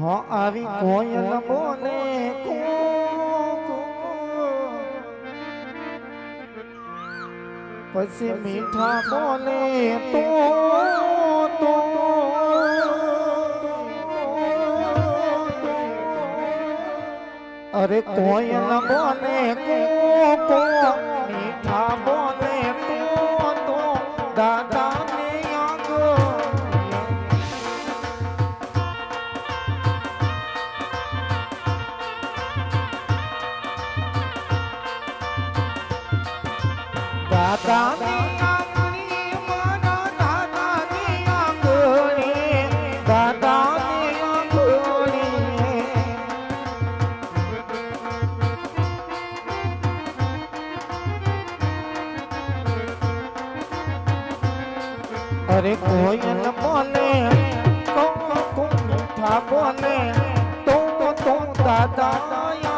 હા આવી કોઈ ન બોલે પછી મીઠા બોલે તો અરે કોઈ ન બોલે કો અરે કોયલ બોલે કોણ કોણ મીઠા બોલે તો તો દાદા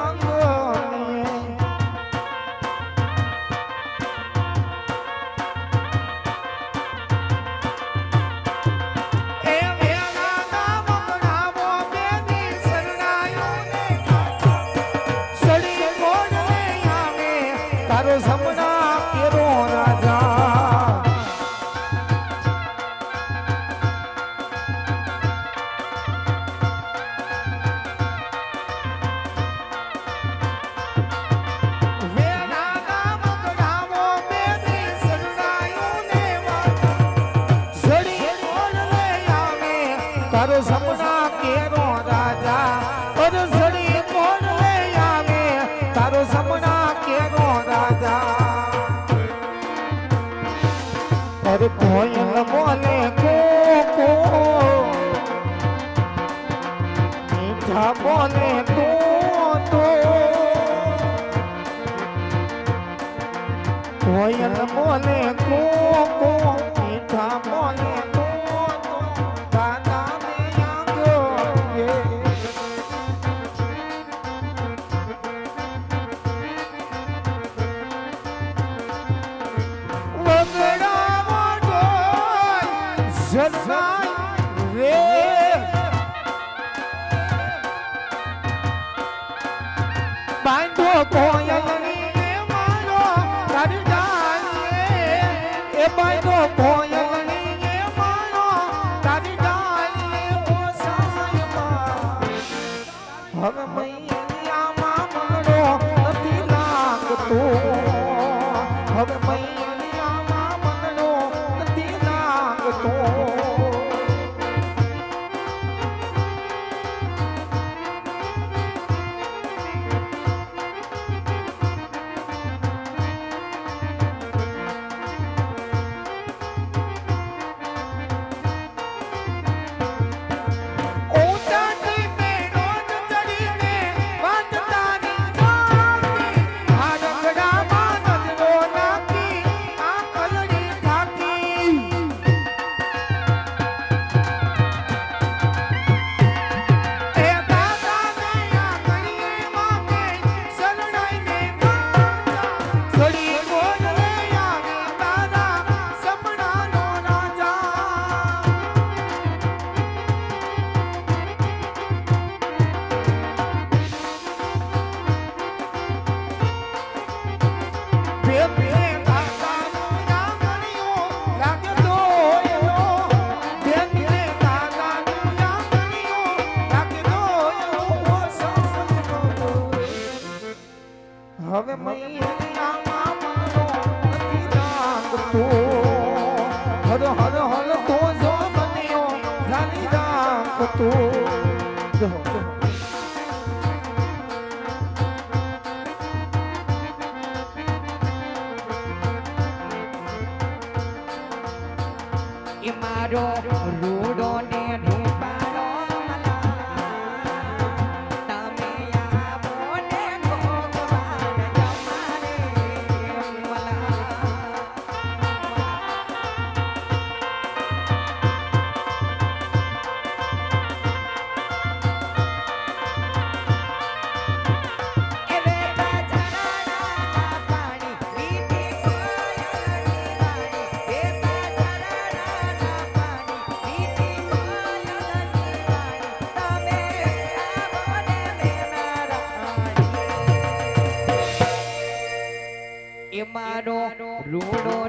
સપના કેરો રાજા? અરે સડી કોણ લે આવે? તારો સપના કેરો રાજા? અરે કોયલ બોલે કો કો. મીઠા બોલે બાંધો કોયલ મારો રૂડો ને રૂ રૂડો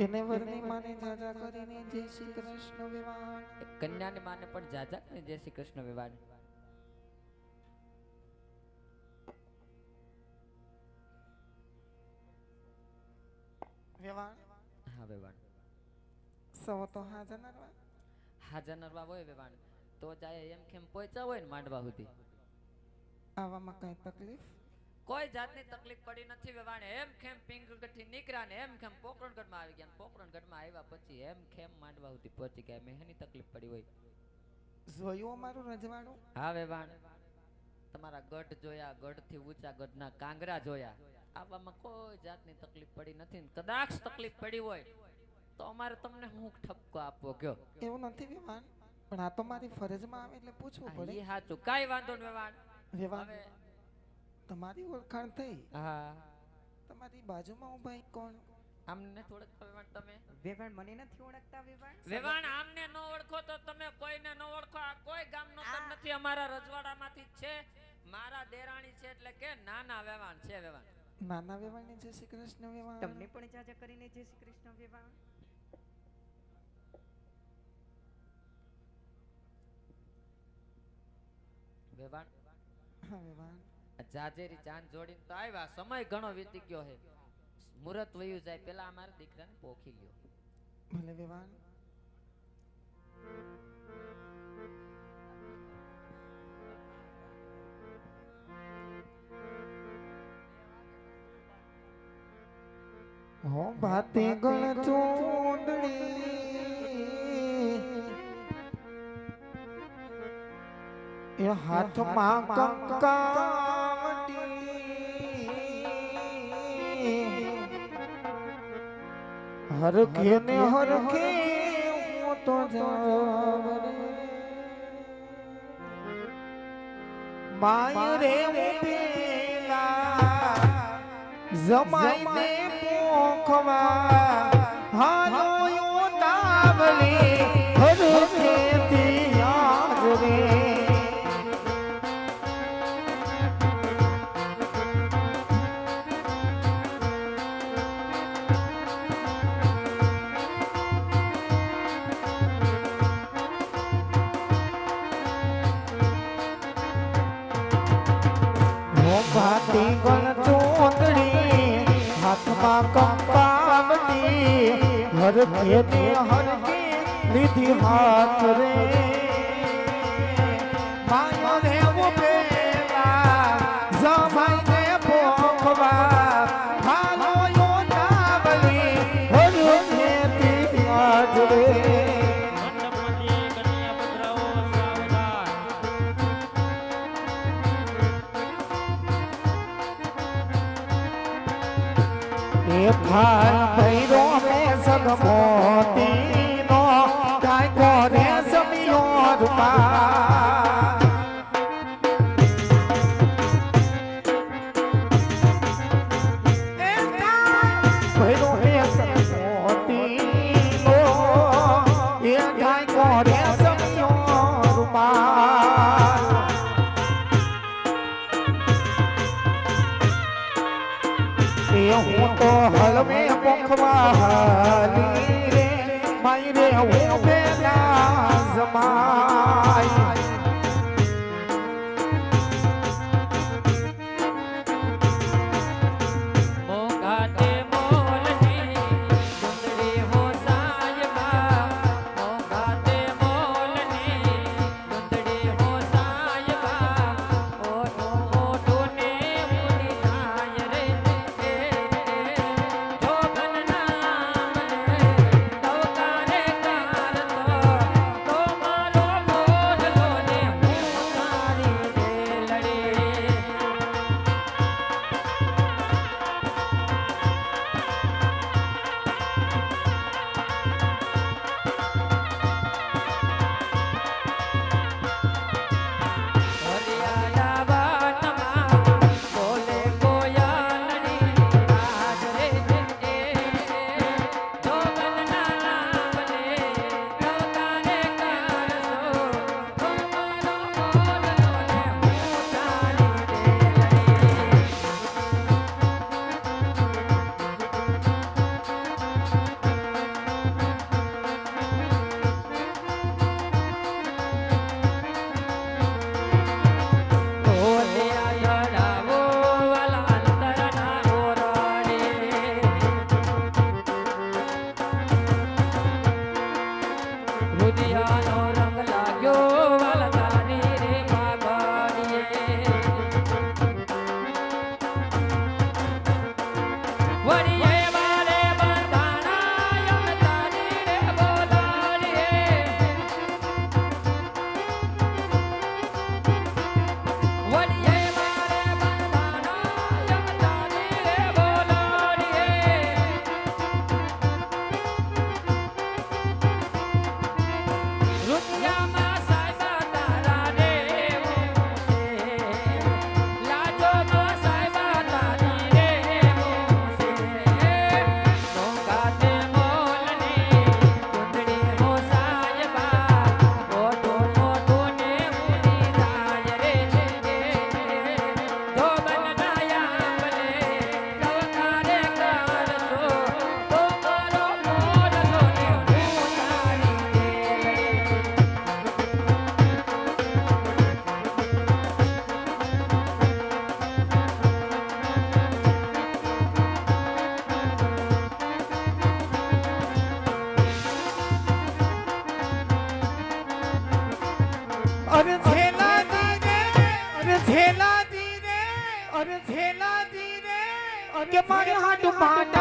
એને વરની માને જાજા કરીને જય શ્રી કૃષ્ણ વિવાહ કન્યાને માને પણ જાજા કરીને જય શ્રી કૃષ્ણ વિવાહ વિવાહ હા વિવાહ સૌ તો હાજર નરવા હાજર નરવા હોય વિવાહ તો જાય એમ કેમ પહોંચ્યા હોય ને માંડવા સુધી? આવામાં કઈ તકલીફ? કોઈ જાતની તકલીફ પડી નથી વેવાણે. એમ ખેમ પિંગલગઢથી નીકળ્યા ને એમ ખેમ પોકરણગઢમાં આવી ગયા પોકરણગઢમાં આવ્યા પછી એમ ખેમ માંડવા સુધી પહોંચી ગયા? મેં એની તકલીફ પડી હોય. જોયું અમારું રજવાડું? હા વેવાણ. તમારા ગઢ જોયા ગઢથી ઊંચા ગઢના કાંગરા જોયા. આવવામાં કોઈ જાતની તકલીફ પડી નથી કદાચ તકલીફ પડી હોય તો અમારે તમને હું ઠપકો આપવો ગયો. એવું નથી વેવાણ પણ આ તો મારી ફરજમાં આવે એટલે પૂછવું પડે. ઈ હાચું કાંઈ વાંધો ને વેવાણ હવે તમારી ઓળખાણ થઈ. હા. તમારી બાજુમાં હું ભાઈ કોણ? આમને થોડક વેવાણ તમે. વેવાણ મને નથી ઓળખતા વેવાણ? વેવાણ આમને ન ઓળખો તો તમે કોઈને ન ઓળખો. આ કોઈ ગામનો તમ નથી અમારા રજવાડામાંથી જ છે. મારા દેરાણી છે એટલે કે નાના વેવાણ છે વેવાણ. નાના વેવાણને જય શ્રી કૃષ્ણ વેવાણ. તમને પણ જાજા કરીને જય શ્રી કૃષ્ણ વેવાણ. વેવાણ? હા વેવાણ. જાજેરી ચાંદ જોડીને તો આવ્યા. સમય ઘણો વીતી ગયો હે. મુરત વયું જાય. પેલા અમારા દીકરાને પોખી ગયો. ભલે વિવાન. હો ભાતે ગણ ચોંદણી એ હાથમાં કંકા હરખે ને હરખે હું તો માય રે પેલા જમાઈ ને પોખવા. હાલો તાવલી હરખે તિયાર રે મારી ગણ ચોંદડી હાથમાં કંપાવતી હરખે હરખે લીધી હાથ રે. के मारे हाथ बांटा